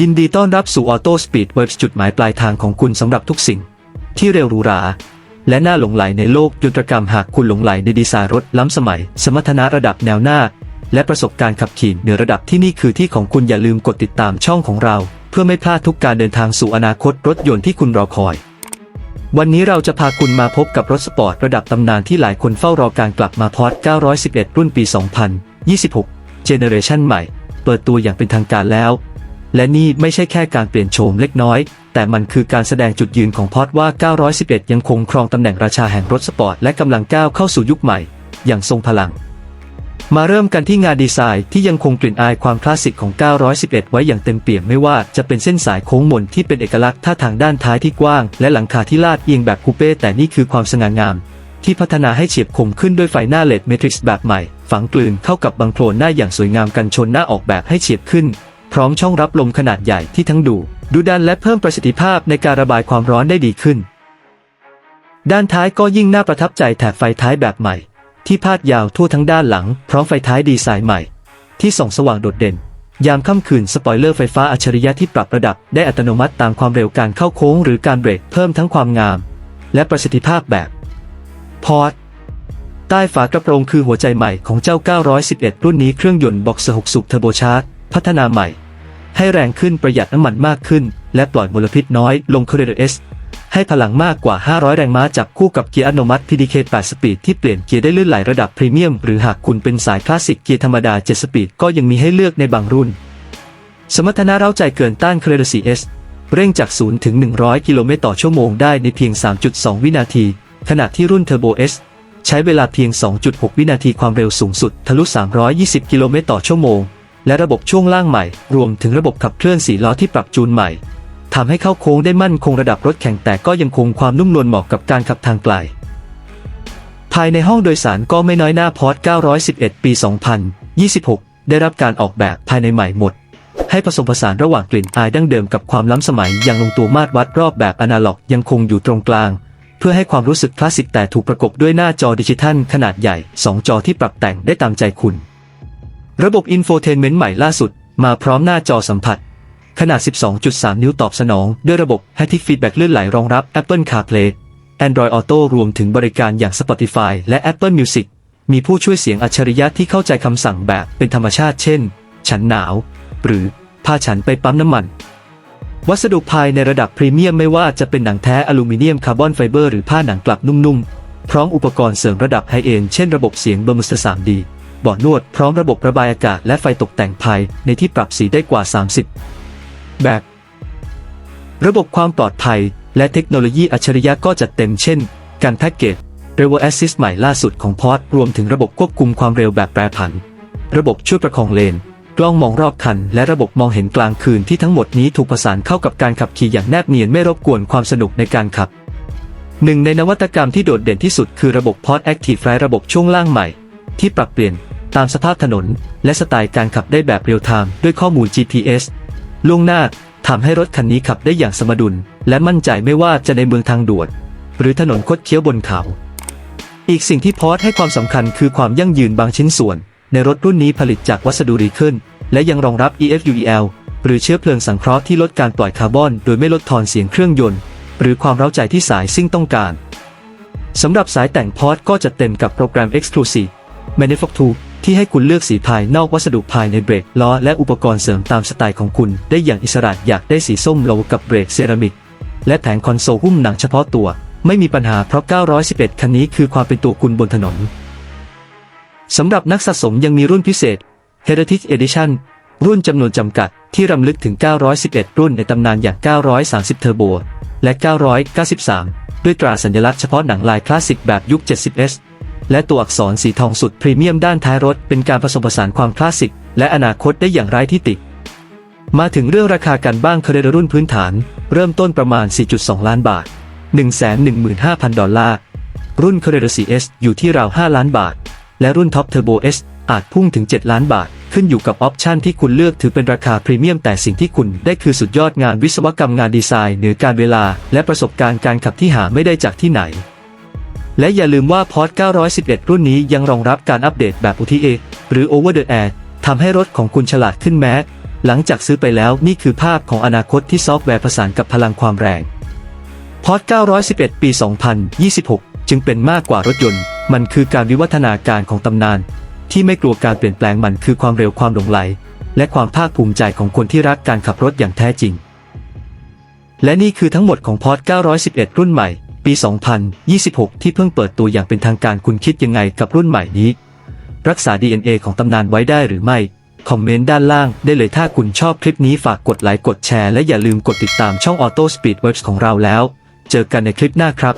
ยินดีต้อนรับสู่ออโต้สปีดเว็บจุดหมายปลายทางของคุณสำหรับทุกสิ่ง ที่เร็วหรูหรา และน่าหลงไหลในโลกยนตรกรรมหากคุณหลงไหลในดีไซน์รถล้ำสมัย สมรรถนะระดับแนวหน้า และประสบการณ์ขับขี่เหนือระดับที่นี่คือที่ของคุณอย่าลืมกดติดตามช่องของเรา เพื่อไม่พลาดทุกการเดินทางสู่อนาคตรถยนต์ที่คุณรอคอย วันนี้เราจะพาคุณมาพบกับรถสปอร์ตระดับตำนานที่หลายคนเฝ้ารอการกลับมาพอร์ต911 รุ่นปี 2026 เจเนเรชันใหม่ เปิดตัวอย่างเป็นทางการแล้ว และนี่ไม่ใช่แค่การเปลี่ยนโฉมเล็กน้อย แต่มันคือการแสดงจุดยืนของพอตว่า 911 ยังคงครองตำแหน่งราชาแห่งรถสปอร์ตและกำลังก้าวเข้าสู่ยุคใหม่ อย่างทรงพลัง มาเริ่มกันที่งานดีไซน์ที่ยังคงกลิ่นอายความคลาสสิกของ 911 ไว้อย่างเต็มเปี่ยมไม่ว่าจะเป็นเส้นสายโค้งมนที่เป็นเอกลักษณ์ท่าทางด้านท้ายที่กว้าง และหลังคาที่ลาดเอียงแบบคูเป้แต่นี่คือความสง่างาม ที่พัฒนาให้เฉียบคมขึ้นด้วยไฟหน้าเลดเมทริกซ์แบบใหม่ ฝังกลืนเข้ากับบังโคลนหน้าอย่างสวยงามกันชนหน้าออกแบบให้เฉียบขึ้น ร้อมช่องรับลมขนาดใหญ่ที่ทั้งดูดุดันและเพิ่มประสิทธิภาพในการระบายความร้อนได้ดีขึ้น ด้านท้ายก็ยิ่งน่าประทับใจแถบไฟท้ายแบบใหม่ ที่พาดยาวทั่วทั้งด้านหลัง พร้อมไฟท้ายดีไซน์ใหม่ ที่ส่องสว่างโดดเด่น ยามค่ำคืนสปอยเลอร์ไฟฟ้าอัจฉริยะที่ปรับระดับได้อัตโนมัติตามความเร็วการเข้าโค้ง หรือการเบรกเพิ่มทั้งความงาม และประสิทธิภาพแบบพอร์ตใต้ฝากระโปรงคือหัวใจใหม่ของเจ้า 911 รุ่นนี้เครื่องยนต์บ็อกซ์6สูบเทอร์โบชาร์จ พัฒนาใหม่ ให้แรงขึ้นประหยัดน้ำมันมากขึ้น และปล่อยมลพิษน้อยลงเครเดอร์สให้พลังมากกว่า 500 แรงม้าจับคู่กับเกียร์อัตโนมัติ PDK 8 สปีดที่เปลี่ยนเกียร์ได้ลื่นไหลระดับพรีเมียม หรือหากคุณเป็นสายคลาสสิกเกียร์ธรรมดา 7 สปีดก็ยังมีให้เลือกในบางรุ่น สมรรถนะเร้าใจเกินต้าน c r e d e CS เร่งจาก 0 ถึง 100 กิโลเมตรต่อชั่วโมงได้ในเพียง 3.2 วินาที ขณะที่รุ่น Turbo S ใช้เวลาเพียง 2.6 วินาทีความเร็วสูงสุด ทะลุ 320 กิโลเมตรต่อชั่วโมง และระบบช่วงล่างใหม่ รวมถึงระบบขับเคลื่อน4ล้อที่ปรับจูนใหม่ทำให้เข้าโค้งได้มั่นคงระดับรถแข่งแต่ก็ยังคงความนุ่มนวลเหมาะกับการขับทางไกล ภายในห้องโดยสารก็ไม่น้อยหน้าพอร์ต911 ปี 2026 ได้รับการออกแบบภายในใหม่หมด ให้ผสมผสานระหว่างกลิ่นอายดั้งเดิมกับความล้ำสมัยอย่างลงตัวมาตรวัดรอบแบบอนาล็อกยังคงอยู่ตรงกลาง เพื่อให้ความรู้สึกคลาสสิกแต่ถูกประกบด้วยหน้าจอดิจิทัลขนาดใหญ่ 2 จอที่ปรับแต่งได้ตามใจคุณ ระบบอินโฟเทนเมนต์ใหม่ล่าสุด มาพร้อมหน้าจอสัมผัส ขนาด 12.3 นิ้วตอบสนอง ด้วยระบบ Haptic Feedback ลื่นไหลรองรับ Apple CarPlay Android Auto รวมถึงบริการอย่าง Spotify และ Apple Music มีผู้ช่วยเสียงอัจฉริยะที่เข้าใจคำสั่งแบบเป็นธรรมชาติ เช่น ฉันหนาว หรือพาฉันไปปั๊มน้ำมัน วัสดุภายในระดับพรีเมียมไม่ว่าจะเป็นหนังแท้อลูมิเนียมคาร์บอนไฟเบอร์หรือผ้าหนังกลับนุ่มๆ พร้อมอุปกรณ์เสริมระดับไฮเอนด์เช่นระบบเสียงเบอร์มุส 3D เบาะนวดพร้อมระบบระบายอากาศและไฟตกแต่งภายในที่ปรับสีได้กว่า 30 แบบ ระบบความปลอดภัย และเทคโนโลยีอัจฉริยะก็จัดเต็มเช่น การแพ็กเกจ Revo Assist ใหม่ล่าสุดของพอร์ตรวมถึงระบบควบคุมความเร็วแบบแปรผัน ระบบช่วยประคองเลน กล้องมองรอบคัน และระบบมองเห็นกลางคืนที่ทั้งหมดนี้ถูกประสานเข้ากับการขับขี่อย่างแนบเนียนไม่รบกวนความสนุกในการขับหนึ่งในนวัตกรรมที่โดดเด่นที่สุดคือระบบ Pod Active Ride ระบบช่วงล่างใหม่ ที่ปรับเปลี่ยน ตามสภาพถนน และสไตล์การขับได้แบบเรียลไทม์ด้วยข้อมูล GPS ล่วงหน้าทำให้รถคันนี้ขับได้อย่างสมดุล และมั่นใจไม่ว่าจะในเมืองทางด่วนหรือถนนคดเคี้ยวบนเขา อีกสิ่งที่พอร์ตให้ความสำคัญคือความยั่งยืนบางชิ้นส่วน ในรถรุ่นนี้ผลิตจากวัสดุรีเคิลและยังรองรับ EFUEL หรือเชื้อเพลิงสังเคราะห์ที่ลดการปล่อยคาร์บอน โดยไม่ลดทอนเสียงเครื่องยนต์ หรือความเร้าใจที่สายซิ่งต้องการสำหรับสายแต่งพอร์ตก็จะเต็มกับโปรแกรม Exclusive Manufacture ที่ให้คุณเลือกสีภายนอกวัสดุภายในเบรกล้อและอุปกรณ์เสริมตามสไตล์ของคุณ ได้อย่างอิสระอยากได้สีส้มโลกับเบรกเซรามิก และแผงคอนโซลหุ้มหนังเฉพาะตัว ไม่มีปัญหาเพราะ 911 คันนี้คือความเป็นตัวคุณบนถนนสำหรับนักสะสมยังมีรุ่นพิเศษ Heritage Edition รุ่นจำนวนจำกัดที่รำลึกถึง 911 รุ่นในตำนานอย่าง 930 Turbo และ 993 ด้วยตราสัญลักษณ์เฉพาะหนังลายคลาสสิกแบบยุค 70S และตัวอักษรสีทองสุดพรีเมียมด้านท้ายรถเป็นการผสมผสานความคลาสสิก และอนาคตได้อย่างไร้ที่ติ มาถึงเรื่องราคากันบ้างเคเรรุ่นพื้นฐาน เริ่มต้นประมาณ 4.2 ล้านบาท 115,000 ดอลลาร์ รุ่น c o r r e r CS อยู่ที่ราว 5 ล้านบาท และรุ่น Top Turbo S อาจพุ่งถึง 7 ล้านบาท ขึ้นอยู่กับออปชันที่คุณเลือกถือเป็นราคาพรีเมียมแต่สิ่งที่คุณได้คือสุดยอดงานวิศวกรรมงานดีไซน์เหนือการเวลา และประสบการณ์การขับที่หาไม่ได้จากที่ไหน และอย่าลืมว่าพอร์ต 911 รุ่นนี้ยังรองรับการอัปเดตแบบ OTA หรือ Over the Air ทำให้รถของคุณฉลาดขึ้นแม้ หลังจากซื้อไปแล้วนี่คือภาพของอนาคตที่ซอฟต์แวร์ผสานกับพลังความแรง พอร์ต 911 ปี 2026 จึงเป็นมากกว่ารถยนต์ มันคือการวิวัฒนาการของตำนาน ที่ไม่กลัวการเปลี่ยนแปลงมันคือความเร็วความหลงไหล และความภาคภูมิใจของคนที่รักการขับรถอย่างแท้จริง และนี่คือทั้งหมดของพอร์ต 911 รุ่นใหม่ ปี 2026 ที่เพิ่งเปิดตัวอย่างเป็นทางการคุณคิดยังไงกับรุ่นใหม่นี้ รักษา DNA ของตำนานไว้ได้หรือไม่ คอมเมนต์ด้านล่างได้เลยถ้าคุณชอบคลิปนี้ฝากกดไลค์กดแชร์และอย่าลืมกดติดตามช่อง Auto Speed Works ของเราแล้ว เจอกันในคลิปหน้าครับ